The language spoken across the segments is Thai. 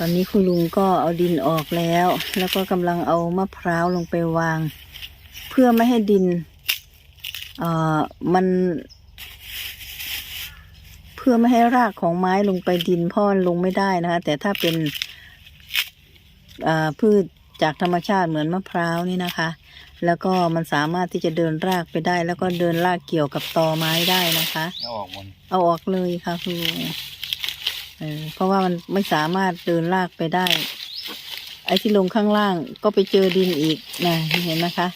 ตอนนี้คุณลุงก็เอาดินออกแล้ว แล้วก็กำลังเอามะพร้าวลงไปวาง เพื่อไม่ให้ดินเอ่อมัน เพื่อไม่ให้รากของไม้ลงไปดินเพราะมันลงไม่ได้นะคะ แต่ถ้าเป็นอ่าพืชจากธรรมชาติเหมือนมะพร้าวนี่นะคะ แล้วก็มันสามารถที่จะเดินรากไปได้ แล้วก็เดินรากเกี่ยวกับตอไม้ได้นะคะ เอาออกหมดเอาออกเลยค่ะคุณลุง เออเพราะว่ามันไม่สามารถเดินลากไปได้ ไอ้ที่ลงข้างล่างก็ไปเจอดินอีกนะเห็นนะคะ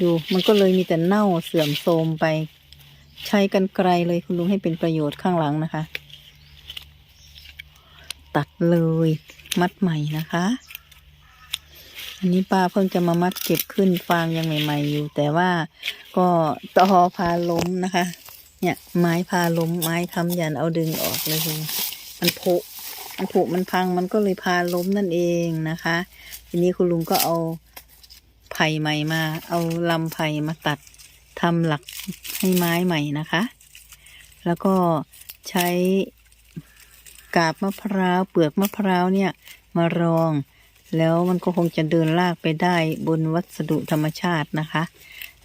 ดูมันก็เลยมีแต่เน่าเสื่อมโทรมไป ใช้กันไกลเลยคุณลุงให้เป็นประโยชน์ข้างหลังนะคะ ตัดเลยมัดใหม่นะคะ อันนี้ป้าเพิ่งจะมามัดเก็บขึ้นฟางยังใหม่ ๆ อยู่ แต่ว่าก็ตอพาล้มนะคะ เนี่ยไม้พาล้มไม้ค้ำยันเอาดึงออกเลยคุณ มันผุมันผุมันพังมันก็เลยพาล้มนั่นเองนะคะ ทีนี้คุณลุงก็เอาไผ่ใหม่มา เอาลำไผ่มาตัดทำหลักให้ไม้ใหม่นะคะ แล้วก็ใช้กาบมะพร้าวเปลือกมะพร้าวเนี่ยมารอง แล้วมันก็คงจะเดินลากไปได้บนวัสดุธรรมชาตินะคะ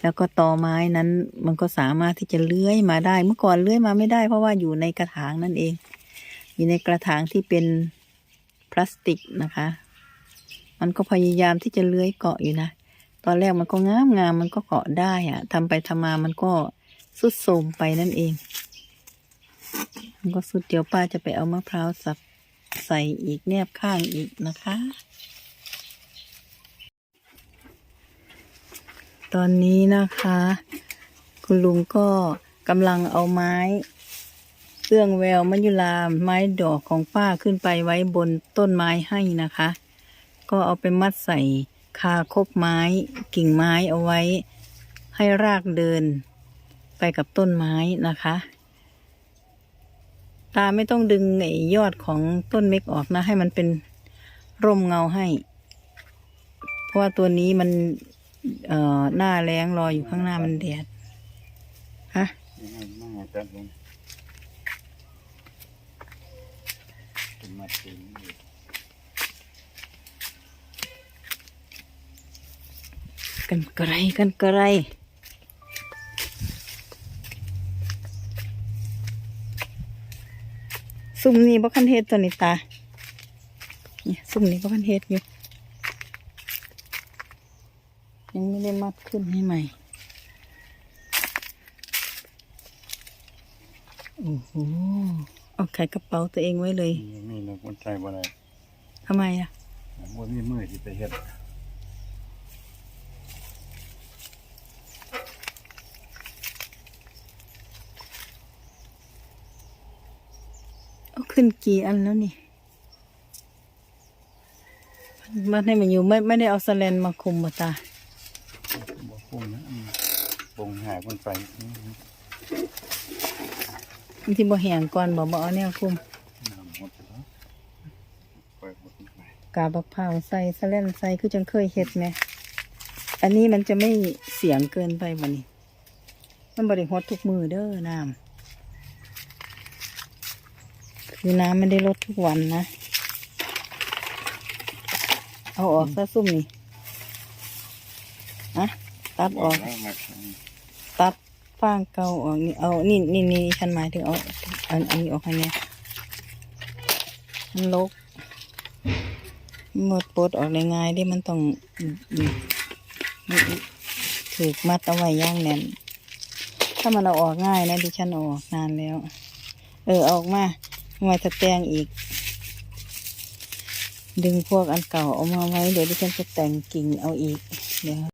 แล้วก็ตอไม้นั้นมันก็สามารถที่จะเลื้อยมาได้ เมื่อก่อนเลื้อยมาไม่ได้เพราะว่าอยู่ในกระถางนั่นเอง อยู่ในกระถางที่เป็นพลาสติกนะคะ มันก็พยายามที่จะเลื้อยเกาะอยู่นะ ตอนแรกมันก็งามงามมันก็เกาะได้อะทำไปทำมามันก็สุดโทมไปนั่นเอง มันก็สุดเดี๋ยวป้าจะไปเอามะพร้าวสับใส่อีกแนบข้างอีกนะคะ ตอนนี้นะคะ คุณลุงก็กำลังเอาไม้ เรื่องแววมัจยุลาไม้ดอกของป้าขึ้นไปไว้บนต้นไม้ให้นะคะ ก็เอาไปมัดใส่คาคบไม้ กิ่งไม้เอาไว้ ให้รากเดิน ไปกับต้นไม้นะคะ ตาไม่ต้องดึงไอ้ยอดของต้นเม็กออกนะ ให้มันเป็นร่มเงาให้ เพราะว่าตัวนี้มันเอ่อหน้าแรงรออยู่ข้างหน้ามันแดดฮะ ม่ให้จัดลงเป็นมัดเองนี่กันไกลกันไกลซุ่มนี้บ่คันเฮ็ดตัวนี้ตาเนี่ยซุ่มนี้บ่คันเฮ็ดอยู่ยังไม่ได้มัดขึ้นให้ใหม่โอ้โหเอาไข่กระเป๋าตัวเองไว้เลย มีนกมันใจบ่ได้ทำไมอะบ่มีมือที่ไปเฮ็ดเอาขึ้นกี่อันแล้วนี่มันให้มันอยู่ไม่ไม่ได้เอาสแลนมาคุมมาตาบ่พุ่งนะอืมปงหายมันไปอืมบางทีบ่แหงก่อนบ่บ่เอาแนวคุม น้ำหมดแล้วปล่อยหมดไป กาบักพร้าวใส่สแลนใส่คือจังเคยเฮ็ดไหม อันนี้มันจะไม่เสียงเกินไปบ่นี่มันบริหดทุกมือเด้อน้ำคือน้ำไม่ได้ลดทุกวันนะ เอาออกซะซุ่มนี่อะตัดออก ตัดฟางเก่าออกนี่เอา นี่นี่นี่ฉันหมายถึงเอาอันอันนี้ออกให้เนี่ยมันลก หมดปลดออกได้ง่ายดิมันต้องอืมอืมมันถูกมัดเอาไว้ย่างแน่นถ้ามันเอาออกง่ายนะดิฉันออกนานแล้ว เออออกมาไว้แต่งอีก ดึงพวกอันเก่าเอามาไว้เดี๋ยวดิฉันจะแต่งกิ่งเอาอีกเดี๋ยว